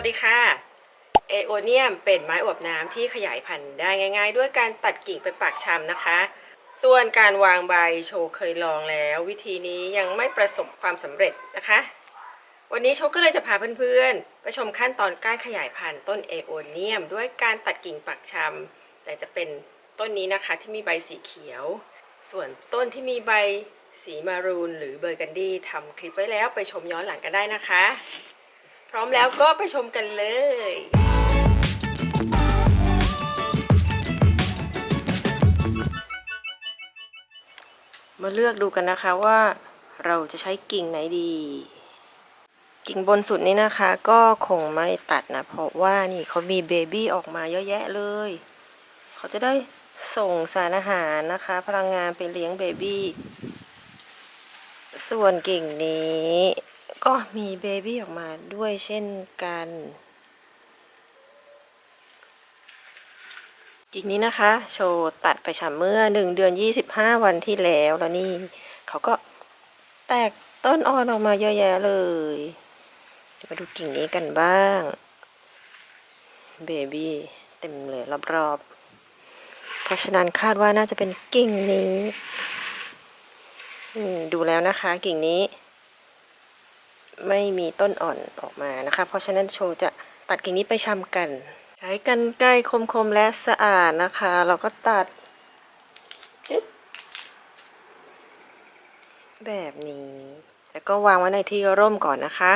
วัสดีค่ะเอโอเนียมเป็นไม้อวบน้ำที่ขยายพันธุ์ได้ง่าย ๆ ด้วยการตัดกิ่งไปปักชำนะคะ ส่วนการวางใบโชเคยลองแล้ว วิธีนี้ยังไม่ประสบความสำเร็จนะคะ วันนี้โชก็เลยจะพาเพื่อนๆ ไปชมขั้นตอนการขยายพันธุ์ต้นเอโอเนียมด้วยการตัดกิ่งปักชำแต่จะเป็นต้นนี้นะคะที่มีใบสีเขียว ส่วนต้นที่มีใบสีมารูนหรือเบอร์กันดี้ทำคลิปไว้แล้วไปชมย้อนหลังกันได้นะคะ พร้อมแล้วก็ไปชมกันเลยมาเลือกดูกันนะคะว่าเราจะใช้กิ่งไหนดี กิ่งบนสุดนี้นะคะก็คงไม่ตัดนะ เพราะว่านี่เขามีเบบี้ออกมาเยอะแยะเลย เขาจะได้ส่งสารอาหารนะคะ พลังงานไปเลี้ยงเบบี้ส่วนกิ่งนี้ ก็มีเบบี้ออกมาด้วยเช่นกันกิ่งนี้นะคะ โชว์ตัดไปฉ่ำเมื่อ 1 เดือน 25 วันที่แล้วแล้วนี่ เขาก็แตกต้นอ่อนออกมาเยอะแยะเลย เดี๋ยวมาดูกิ่งนี้กันบ้าง เบบี้เต็มเลยรอบๆ เพราะฉะนั้นคาดว่าน่าจะเป็นกิ่งนี้ ดูแล้วนะคะกิ่งนี้ ไม่มีต้นอ่อนออกมานะคะ เพราะฉะนั้นโชว์จะตัดกิ่งนี้ไปชำกัน ใช้กันไกรคมๆและสะอาดนะคะ เราก็ตัดแบบนี้ แล้วก็วางไว้ในที่ร่มก่อนนะคะ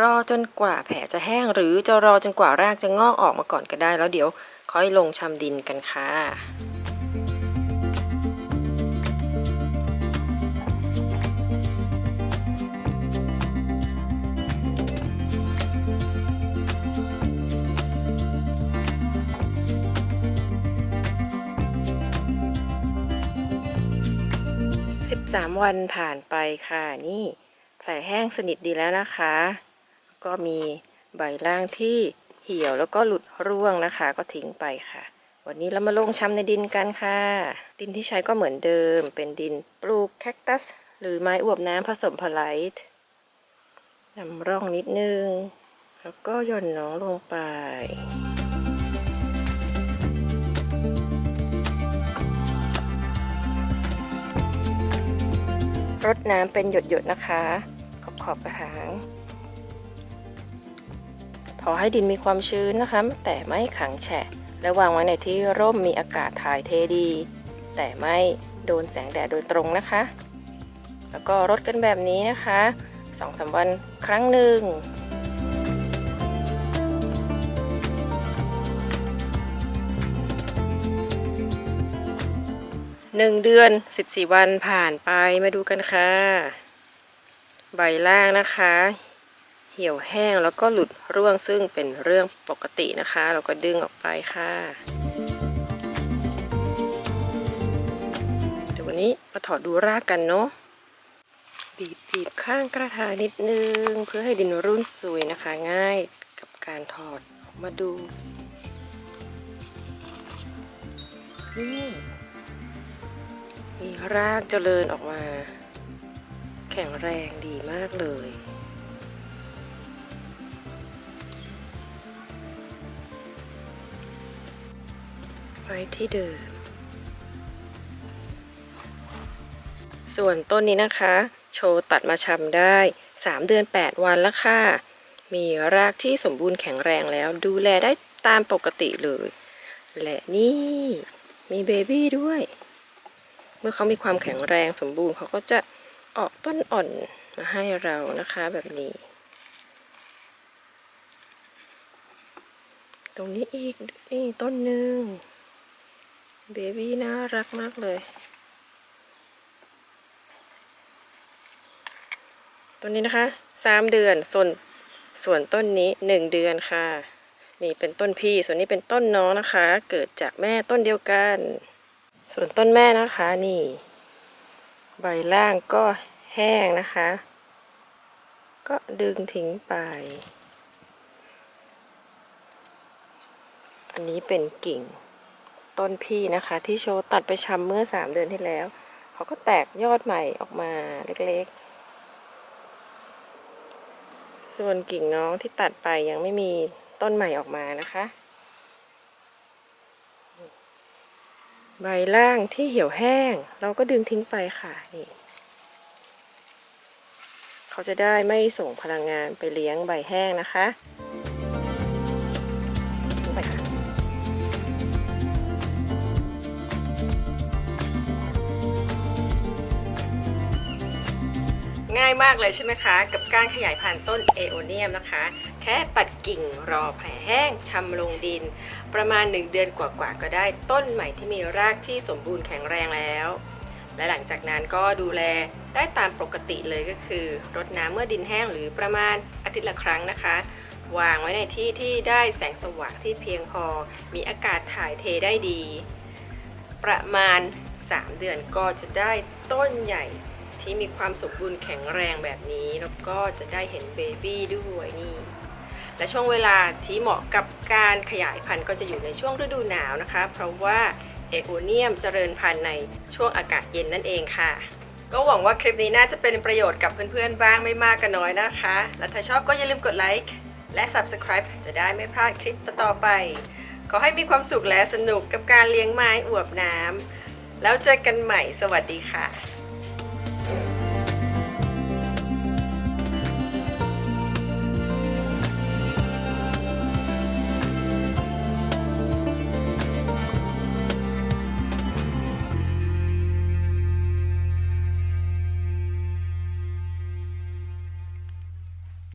รอจนกว่าแผลจะแห้งหรือจะรอจนกว่ารากจะงอกออกมาก่อนก็ได้ แล้วเดี๋ยวค่อยลงชำดินกันค่ะ 13 วันผ่านไปค่ะ นี่แผลแห้งสนิทดีแล้วนะคะ ก็มีใบล่างที่เหี่ยวแล้วก็หลุดร่วงนะคะ ก็ทิ้งไปค่ะ วันนี้เรามาลงช้ำในดินกันค่ะ ดินที่ใช้ก็เหมือนเดิม เป็นดินปลูกแคคตัส หรือไม้อวบน้ำผสมพลายต์นำร่องนิดนึง แล้วก็หย่อนน้องลงไป รดน้ำเป็นหยดๆนะคะ ขอบขอบกระถาง พอให้ดินมีความชื้นนะคะ แต่ไม่ขังแฉะ และวางไว้ในที่ร่มมีอากาศถ่ายเทดี แต่ไม่โดนแสงแดดโดยตรงนะคะ แล้วก็รดกันแบบนี้นะคะสองสามวันครั้งหนึ่ง หนึ่งเดือน14วันผ่านไปมาดูกันค่ะ ใบล่างนะคะ เหี่ยวแห้งแล้วก็หลุดร่วงซึ่งเป็นเรื่องปกตินะคะ เราก็ดึงออกไปค่ะเดี๋ยววันนี้มาถอดดูรากกันเนาะบีบบีบข้างกระถางนิดนึง เพื่อให้ดินรุ่นสวยนะคะ ง่ายกับการถอดออกมาดูนี่ มีรากเจริญออกมา แข็งแรงดีมากเลย ไว้ที่เดิม ส่วนต้นนี้นะคะ โชว์ตัดมาชำได้ 3 เดือน 8 วันแล้วค่ะ มีรากที่สมบูรณ์แข็งแรงแล้ว ดูแลได้ตามปกติเลย และนี่ มีเบบี้ด้วย เมื่อเขามีความแข็งแรงสมบูรณ์เขาก็จะออกต้นอ่อนมาให้เรานะคะแบบนี้ ตรงนี้อีกนี่ต้นหนึ่งเบบี้น่ารักมากเลยต้นนี้นะคะสามเดือนส่วนส่วนต้นนี้หนึ่งเดือนค่ะ นี่เป็นต้นพี่ ส่วนนี้เป็นต้นน้องนะคะ เกิดจากแม่ต้นเดียวกัน ส่วนต้นแม่นะคะนี่ ใบล่างก็แห้งนะคะ ก็ดึงทิ้งไป อันนี้เป็นกิ่งต้นพี่นะคะ ที่โชว์ตัดไปชำเมื่อ3เดือนที่แล้ว เขาก็แตกยอดใหม่ออกมาเล็กๆ ส่วนกิ่งน้องที่ตัดไปยังไม่มีต้นใหม่ออกมานะคะ ใบล่างที่เหี่ยวแห้ง เราก็ดึงทิ้งไปค่ะนี่เขาจะได้ไม่ส่งพลังงานไปเลี้ยงใบแห้งนะคะ ง่ายมากเลยใช่ไหมคะ กับการขยายพันธุ์ต้นเอโอเนียมนะคะ แค่ตัดกิ่งรอแผ่แห้งชำลงดิน ประมาณ 1 เดือนกว่าๆก็ได้ต้นใหม่ที่มีรากที่สมบูรณ์แข็งแรงแล้ว และหลังจากนั้นก็ดูแลได้ตามปกติเลยก็คือ รดน้ำเมื่อดินแห้งหรือประมาณอาทิตย์ละครั้งนะคะ วางไว้ในที่ที่ได้แสงสว่างที่เพียงพอ มีอากาศถ่ายเทได้ดี ประมาณ 3 เดือนก็จะได้ต้นใหญ่ ที่มีความสมบูรณ์แข็งแรงแบบนี้ แล้วก็จะได้เห็นเบบี้ด้วยนี่ และช่วงเวลาที่เหมาะกับการขยายพันธุ์ก็จะอยู่ในช่วงฤดูหนาวนะคะ เพราะว่าเอโอเนียมเจริญพันธุ์ในช่วงอากาศเย็นนั่นเองค่ะ ก็หวังว่าคลิปนี้น่าจะเป็นประโยชน์กับเพื่อนๆบ้างไม่มากก็น้อยนะคะ และถ้าชอบก็อย่าลืมกดไลค์และ Subscribe จะได้ไม่พลาดคลิปต่อๆไป ขอให้มีความสุขและสนุกกับการเลี้ยงไม้อวบน้ำแล้วเจอกันใหม่สวัสดีค่ะ